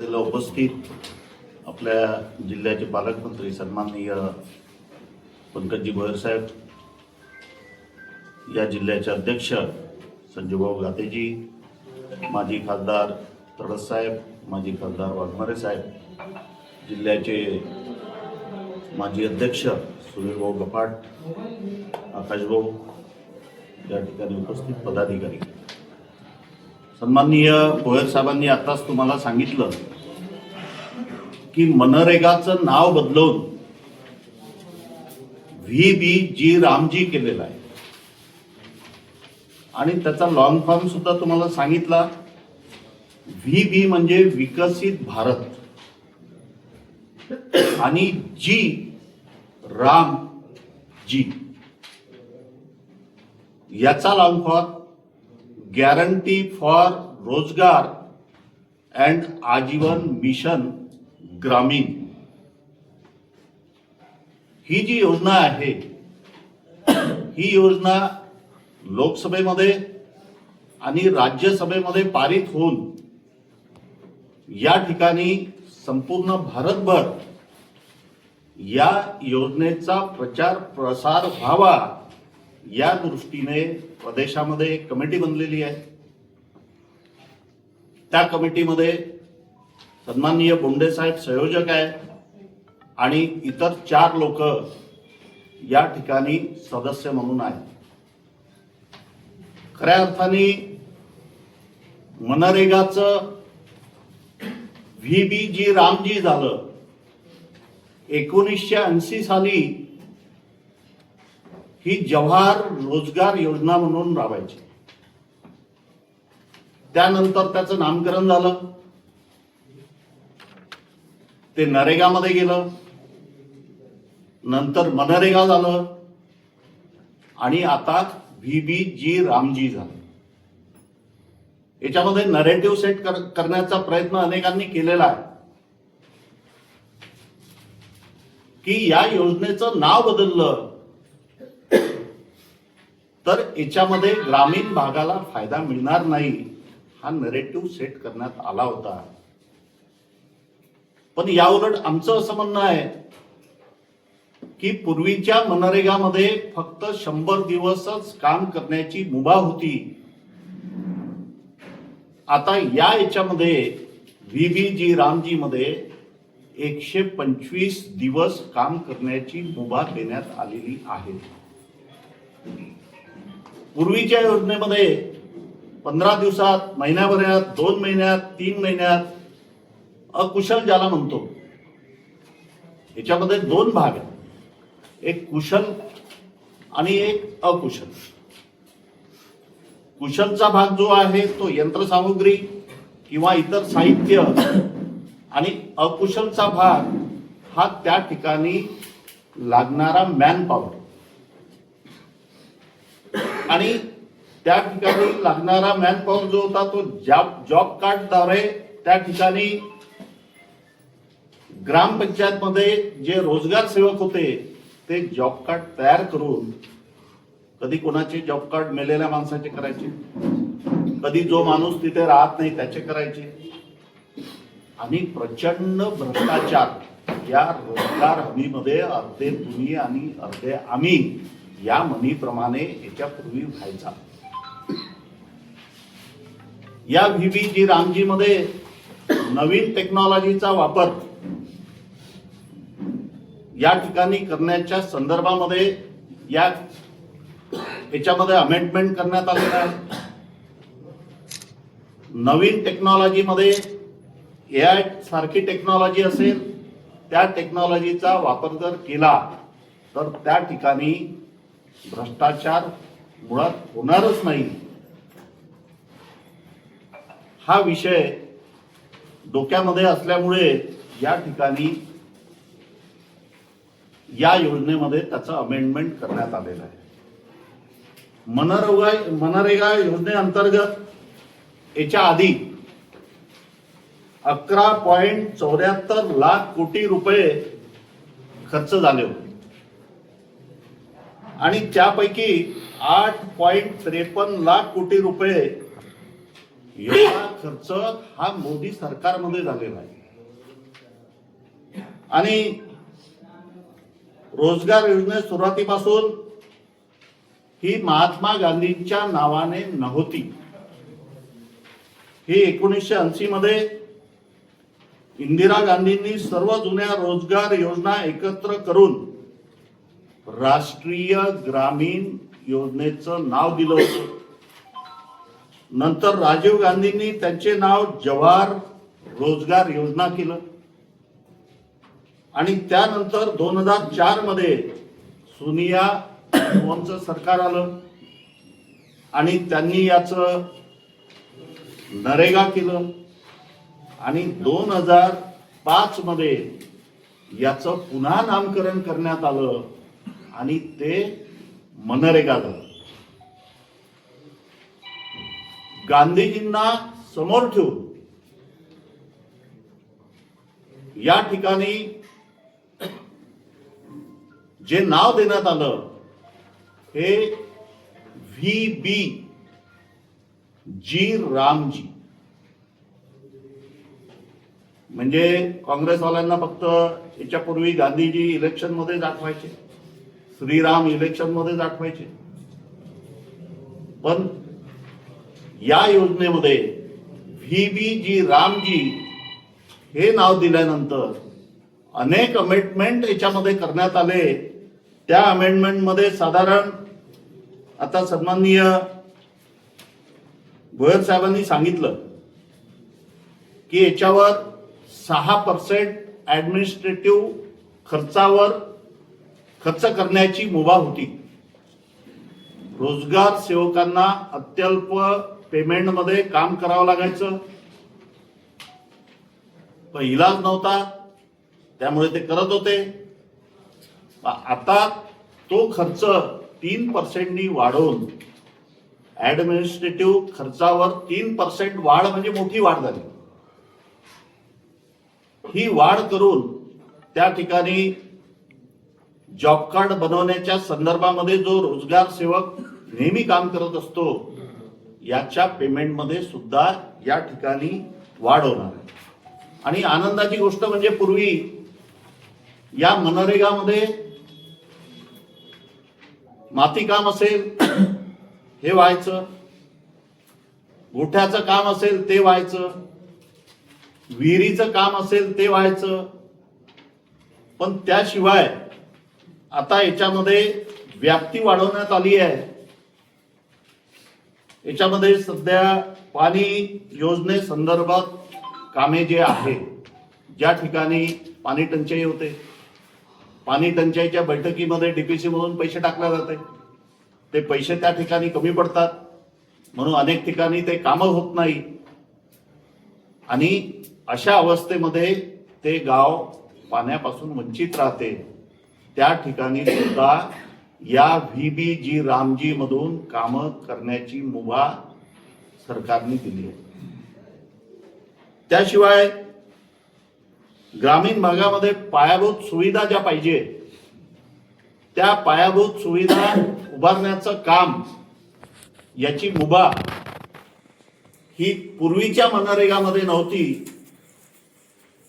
त्याला उपस्थित आपल्या जिल्ह्याचे पालकमंत्री सन्माननीय पंकजी भोयर साहेब या जिल्ह्याचे अध्यक्ष संजूभाऊ गातेजी माजी खासदार तडस साहेब माजी खासदार वाघमारे साहेब जिल्ह्याचे माजी अध्यक्ष सुनीलभाऊ गपाट आकाशभाऊ या ठिकाणी उपस्थित पदाधिकारी. सन्माननीय भोयर साहेबांनी आताच तुम्हाला सांगितलं की मनरेगाचं नाव बदलवून व्ही बी जी रामजी केलेलं आहे. आणि त्याचा लॉंग फॉर्म सुद्धा तुम्हाला सांगितला. व्ही बी म्हणजे विकसित भारत. आणि जी राम जी याचा long form guarantee for Rozgar and Ajeevika mission Gramin. ही जी योजना आहे ही योजना लोकसभेमध्ये आणि राज्यसभेमध्ये पारित होऊन या ठिकाणी संपूर्ण भारतभर या योजनेचा प्रचार प्रसार व्हावा या दृष्टीने प्रदेशामध्ये एक कमिटी बनलेली आहे. त्या कमिटीमध्ये सन्माननीय बोंडे साहेब संयोजक आहे आणि इतर चार लोक या ठिकाणी सदस्य म्हणून आहेत. खऱ्या अर्थाने मनरेगाचं व्ही बी जी रामजी झालं एकोणीसशे ऐंशी साली ही जवाहर रोजगार योजना म्हणून राबायची. त्यानंतर त्याचं नामकरण झालं. ते नरेगामध्ये गेलं. नंतर मनरेगा झालं. आणि आता व्ही बी जी रामजी झालं. याच्यामध्ये नरेटिव्ह सेट करण्याचा प्रयत्न अनेकांनी केलेला आहे. की या योजनेचं नाव बदललं. तर याच्यामध्ये ग्रामीण भागाला फायदा मिळणार नाही हा नरेटिव्ह सेट करण्यात आला होता. पण या उलट आमचं असं म्हणणं आहे की पूर्वीच्या मनरेगामध्ये फक्त शंभर दिवसच काम करण्याची मुभा होती. आता या याच्यामध्ये व्ही व्ही जी रामजी मध्ये एकशे पंचवीस दिवस काम करण्याची मुभा देण्यात आलेली आहे. पूर्वीच्या योजनेमध्ये पंधरा दिवसात महिन्याभरात दोन महिन्यात तीन महिन्यात अकुशल ज्याला म्हणतो. याच्यामध्ये दोन भाग आहेत. एक कुशल आणि एक अकुशल. कुशलचा भाग जो आहे तो यंत्रसामुग्री किंवा इतर साहित्य आणि अकुशलचा भाग हा त्या ठिकाणी लागणारा मॅन पॉवर आणि त्या ठिकाणी लागणारा मॅन पॉवर जो होता तो जॉब जॉब कार्डद्वारे त्या ठिकाणी ग्रामपंचायतमध्ये जे रोजगार सेवक होते ते जॉब कार्ड तयार करून कधी कोणाचे जॉब कार्ड मेलेल्या माणसाचे करायचे? कधी जो माणूस तिथे राहत नाही त्याचे करायचे? आणि प्रचंड भ्रष्टाचार या रोजगार हमीमध्ये अर्धे तुम्ही आणि अर्धे आम्ही या म्हणीप्रमाणे याच्यापूर्वी व्हायचा. या व्हीबी जी रामजी मध्ये नवीन टेक्नॉलॉजीचा वापर या ठिकाणी करण्याच्या संदर्भामध्ये या याच्यामध्ये अमेंडमेंट करण्यात आलेलं आहे. नवीन टेक्नॉलॉजीमध्ये ए आय सारखी टेक्नॉलॉजी असेल त्या टेक्नॉलॉजीचा वापर जर केला तर त्या ठिकाणी भ्रष्टाचार मुळात होणारच नाही. हा विषय डोक्यामध्ये असल्यामुळे या ठिकाणी या योजनेमध्ये त्याचं अमेंडमेंट करण्यात आलेलं आहे. मनरेगा मनरेगा योजनेअंतर्गत याच्या आधी अकरा पॉइंट चौऱ्याहत्तर लाख कोटी रुपये खर्च झाले होते. आणि त्यापैकी आठ पॉईंट त्रेपन्न लाख कोटी रुपये एवढा खर्च हा मोदी सरकारमध्ये झालेला आहे. आणि रोजगार योजने सुरुवातीपासून ही महात्मा गांधींच्या नावाने नव्हती. ही एकोणीसशे ऐंशी मध्ये इंदिरा गांधींनी सर्व जुन्या रोजगार योजना एकत्र करून राष्ट्रीय ग्रामीण योजनेचं नाव दिलं होतं. नंतर राजीव गांधींनी त्यांचे नाव जवाहर रोजगार योजना केलं. आणि त्यानंतर दोन हजार चारमध्ये सोनिया गांधींचं सरकार आलं. आणि त्यांनी याचं नरेगा केलं. आणि दोन हजार पाच मध्ये याचं पुन्हा नामकरण करण्यात आलं. आणि ते मनरेगा झालं गांधीजींना समोर ठेवून या ठिकाणी जे नाव देण्यात आलं हे व्ही बी जी रामजी. म्हणजे काँग्रेसवाल्यांना फक्त याच्यापूर्वी गांधीजी इलेक्शनमध्ये दाखवायचे. श्रीराम इलेक्शनमध्ये दाखवायचे. पण या योजनेमध्ये व्ही बी जी रामजी हे नाव दिल्यानंतर अनेक अमेंडमेंट याच्यामध्ये करण्यात आले. त्या अमेंडमेंटमध्ये साधारण आता सन्माननीय भोयर साहेबांनी सांगितलं की याच्यावर सहा पर्सेंट ऍडमिनिस्ट्रेटिव्ह खर्चावर खर्च करण्याची मुभा होती. रोजगार सेवकांना अत्यल्प पेमेंटमध्ये काम करावं लागायचं. पण इलाज नव्हता त्यामुळे ते करत होते. आता तो खर्च तीन पर्सेंटनी वाढवून ऍडमिनिस्ट्रेटिव्ह खर्चावर तीन पर्सेंट वाढ म्हणजे मोठी वाढ झाली. ही वाढ करून त्या ठिकाणी जॉब कार्ड बनवण्याच्या संदर्भामध्ये जो रोजगार सेवक नेहमी काम करत असतो याच्या पेमेंटमध्ये सुद्धा या ठिकाणी वाढ होणार आहे. आणि आनंदाची गोष्ट म्हणजे पूर्वी या मनरेगामध्ये माती काम असेल हे व्हायचं. गोठ्याचं काम असेल ते व्हायचं. विहिरीचं काम असेल ते व्हायचं. पण त्याशिवाय आता याच्यामध्ये व्याप्ती वाढवण्यात आली आहे. याच्यामध्ये सध्या पाणी योजने संदर्भात कामे जे आहे ज्या ठिकाणी पाणी टंचाई होते. पाणी टंचाईच्या बैठकीमध्ये डीपीसी मधून पैसे टाकले जाते. ते पैसे त्या ठिकाणी कमी पडतात. म्हणून अनेक ठिकाणी ते कामं होत नाही. आणि अशा अवस्थेमध्ये ते गाव पाण्यापासून वंचित राहते. त्या ठिकाणी सुद्धा या व्ही बी जी रामजी मधून कामं करण्याची मुभा सरकारने दिली आहे. त्याशिवाय ग्रामीण भागामध्ये पायाभूत सुविधा ज्या पाहिजे त्या पायाभूत सुविधा उभारण्याचं काम याची मुभा ही पूर्वीच्या मनरेगामध्ये नव्हती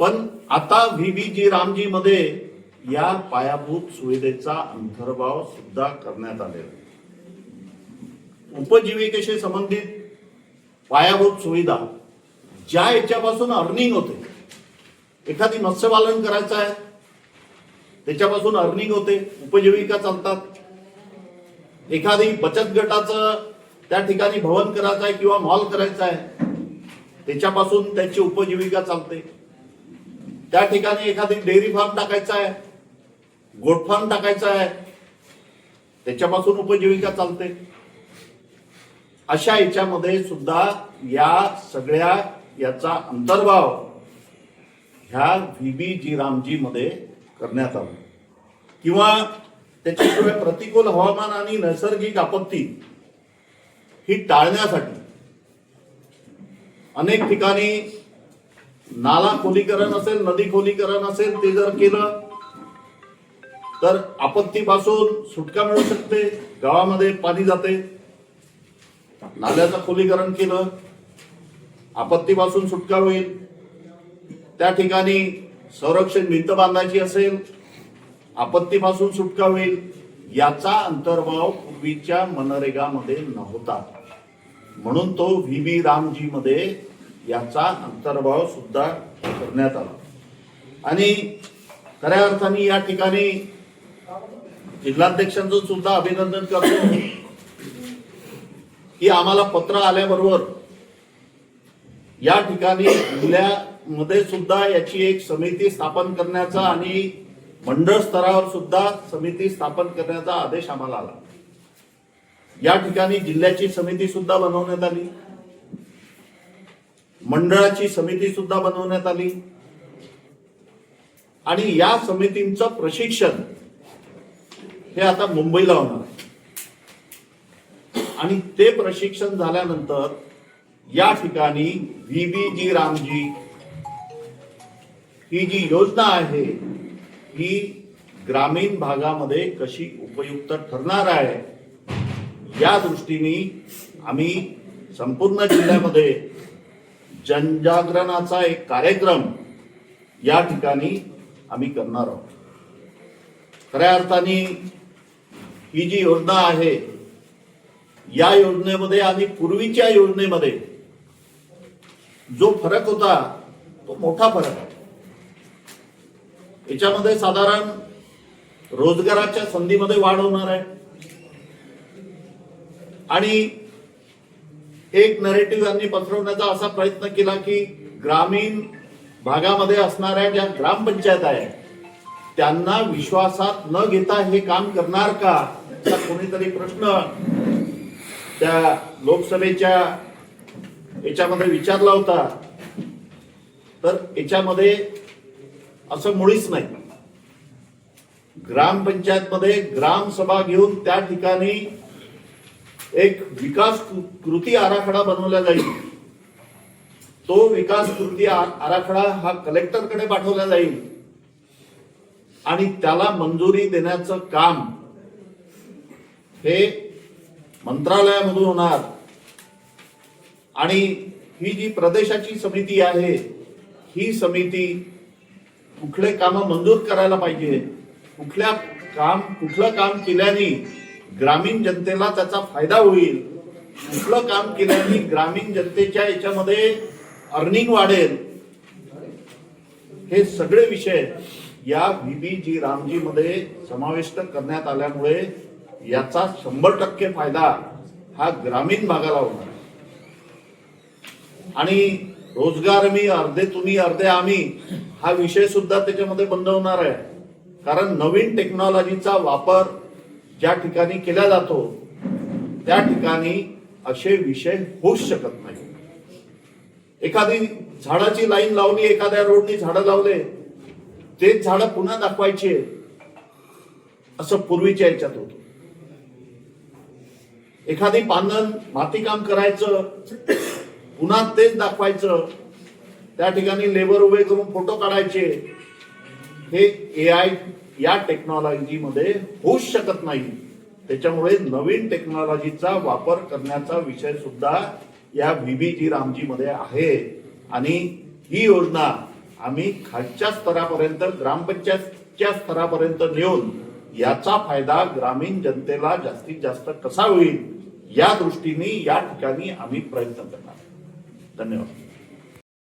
पण आता व्ही बी जी रामजी मध्ये या पायाभूत सुविधेचा अंतर्भाव सुद्धा करण्यात आलेला आहे. उपजीविकेशी संबंधित पायाभूत सुविधा ज्या याच्यापासून अर्निंग होते. एखादी मत्स्यपालन करायचं आहे त्याच्यापासून अर्निंग होते उपजीविका चालतात. एखादी बचत गटाचं त्या ठिकाणी भवन करायचं आहे किंवा मॉल करायचा आहे त्याच्यापासून त्याची उपजीविका चालते. त्या ठिकाणी एखादी डेअरी फार्म टाकायचा आहे गोठफान टाकायचा आहे. त्याच्यापासून उपजीविका चालते. अशा याच्यामध्ये सुद्धा या सगळ्या याचा अंतर्भाव ह्या व्ही बी जी रामजी मध्ये करण्यात आला. किंवा त्याच्याशिवाय प्रतिकूल हवामान आणि नैसर्गिक आपत्ती ही टाळण्यासाठी अनेक ठिकाणी नाला खोलीकरण असेल नदी खोलीकरण असेल ते जर केलं तर आपत्तीपासून सुटका मिळू शकते गावामध्ये पाणी जाते. नाल्याचं खोलीकरण केलं आपत्तीपासून सुटका होईल. त्या ठिकाणी संरक्षण भिंत बांधायची असेल आपत्तीपासून सुटका होईल. याचा अंतर्भाव पूर्वीच्या मनरेगामध्ये नव्हता. म्हणून तो व्ही. बी रामजी मध्ये याचा अंतर्भाव सुद्धा करण्यात आला. आणि खऱ्या अर्थाने या ठिकाणी जिल्हाध्यक्षांचं सुद्धा अभिनंदन करतो. की आम्हाला पत्र आल्याबरोबर या ठिकाणी जिल्ह्यामध्ये सुद्धा याची एक समिती स्थापन करण्याचा आणि मंडळ स्तरावर सुद्धा समिती स्थापन करण्याचा आदेश आम्हाला आला. या ठिकाणी जिल्ह्याची समिती सुद्धा बनवण्यात आली. मंडळाची समिती सुद्धा बनवण्यात आली. आणि या समितींचं प्रशिक्षण हे आता मुंबईला होणार आहे. आणि ते प्रशिक्षण झाल्यानंतर या ठिकाणी व्ही बी जी रामजी ही जी योजना आहे ही ग्रामीण भागामध्ये कशी उपयुक्त ठरणार आहे या दृष्टीने आम्ही संपूर्ण जिल्ह्यामध्ये जनजागरणाचा एक कार्यक्रम या ठिकाणी आम्ही करणार आहोत. खऱ्या अर्थाने ही जी योजना आहे या योजनेमध्ये आणि पूर्वीच्या योजनेमध्ये जो फरक होता तो मोठा फरक आहे. याच्यामध्ये साधारण रोजगाराच्या संधीमध्ये वाढ होणार आहे. आणि एक नरेटिव्ह यांनी पसरवण्याचा असा प्रयत्न केला की ग्रामीण भागामध्ये असणाऱ्या ज्या ग्रामपंचायत आहे त्यांना विश्वासात न घेता हे काम करणार का? असा कोणीतरी प्रश्न त्या लोकसभेच्या याच्यामध्ये विचारला होता तर याच्यामध्ये असं मुळीच नाही. ग्रामपंचायत मध्ये ग्रामसभा घेऊन त्या ठिकाणी एक विकास कृती आराखडा बनवला जाईल. तो विकास कृती आराखडा हा कलेक्टरकडे पाठवला जाईल. आणि त्याला मंजुरी देण्याचं काम हे मंत्रालयामधून होणार. आणि ही जी प्रदेशाची समिती आहे ही समिती कुठले काम मंजूर करायला पाहिजे? कुठल्या काम कुठलं काम केल्याने ग्रामीण जनतेला त्याचा फायदा होईल? कुठलं काम केल्याने ग्रामीण जनतेच्या याच्यामध्ये अर्निंग वाढेल? हे सगळे विषय या व्ही. बी. जी. रामजी मध्ये समाविष्ट करण्यात आल्यामुळे याचा शंभर टक्के फायदा हा ग्रामीण भागाला होणार आहे. आणि रोजगार मी अर्धे तुम्ही अर्धे आम्ही हा विषय सुद्धा त्याच्यामध्ये बंद होणार आहे. कारण नवीन टेक्नॉलॉजीचा वापर ज्या ठिकाणी केला जातो त्या ठिकाणी असे विषय होऊच शकत नाही. एखादी झाडाची लाईन लावली एखाद्या रोडनी झाडं लावले तेच झाडं पुन्हा दाखवायचे असं पूर्वीच्या याच्यात होतं. एखादी पांगण मातीकाम करायचं पुन्हा तेच दाखवायचं त्या ठिकाणी लेबर उभे करून फोटो काढायचे हे ए आय या टेक्नॉलॉजीमध्ये होऊच शकत नाही. त्याच्यामुळे नवीन टेक्नॉलॉजीचा वापर करण्याचा विषय सुद्धा या व्हीबीजी रामजी मध्ये आहे. आणि ही योजना आम्ही खालच्या स्तरापर्यंत ग्रामपंचायतच्या स्तरापर्यंत नेऊन याचा फायदा ग्रामीण जनतेला जास्तीत जास्त कसा होईल? या दृष्टीने या ठिकाणी आम्ही प्रयत्न करणार. धन्यवाद.